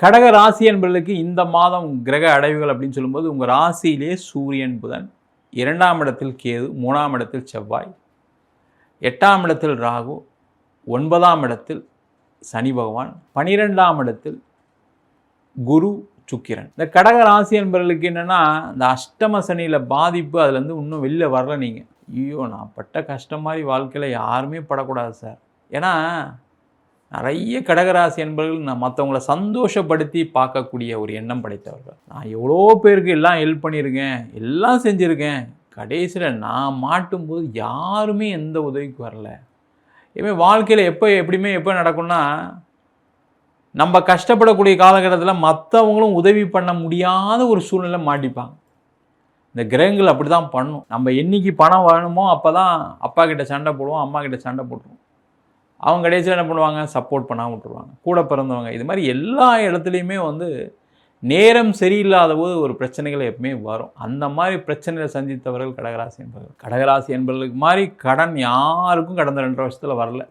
கடக ராசி என்பவர்களுக்கு இந்த மாதம் கிரக அடைவுகள் அப்படின்னு சொல்லும்போது உங்கள் ராசியிலே சூரியன் புதன் இரண்டாம் இடத்தில் கேது மூணாம் இடத்தில் செவ்வாய் எட்டாம் இடத்தில் ராகு ஒன்பதாம் இடத்தில் சனி பகவான் பனிரெண்டாம் இடத்தில் குரு சுக்கிரன். இந்த கடக ராசி என்பவர்களுக்கு என்னென்னா இந்த அஷ்டம சனியில் பாதிப்பு அதுலேருந்து இன்னும் வெளில வரல நீங்கள் ஐயோ நான் பட்ட கஷ்டம் மாதிரி வாழ்க்கையில் யாருமே படக்கூடாது சார். ஏன்னா நிறைய கடகராசி என்பவர்கள் நான் மற்றவங்கள சந்தோஷப்படுத்தி பார்க்கக்கூடிய ஒரு எண்ணம் படைத்தவர்கள். நான் எவ்வளோ பேருக்கு எல்லாம் ஹெல்ப் பண்ணியிருக்கேன் எல்லாம் செஞ்சுருக்கேன். கடைசியில் நான் மாட்டும்போது யாருமே எந்த உதவிக்கு வரல. இனிமே வாழ்க்கையில் எப்போ எப்படியுமே எப்போ நடக்கும்னா நம்ம கஷ்டப்படக்கூடிய காலகட்டத்தில் மற்றவங்களும் உதவி பண்ண முடியாத ஒரு சூழ்நிலை மாட்டிப்பாங்க. இந்த கிரகங்கள் அப்படி தான் பண்ணும். நம்ம என்னைக்கு பணம் வேணுமோ அப்போ தான் அப்பா கிட்ட சண்டை போடுவோம் அம்மா கிட்ட சண்டை போட்டுருவோம். அவங்க கடைசியில் என்ன பண்ணுவாங்க? சப்போர்ட் பண்ணாமல் விட்டுருவாங்க. கூட பிறந்தவங்க. இது மாதிரி எல்லா இடத்துலையுமே வந்து நேரம் சரியில்லாத போது ஒரு பிரச்சனைகள் எப்பவுமே வரும். அந்த மாதிரி பிரச்சனைகளை சந்தித்தவர்கள் கடகராசி என்பவர்கள். கடகராசி என்பவர்களுக்கு மாதிரி கடன் யாருக்கும் கடந்த ரெண்டரை வருஷத்தில் வரல.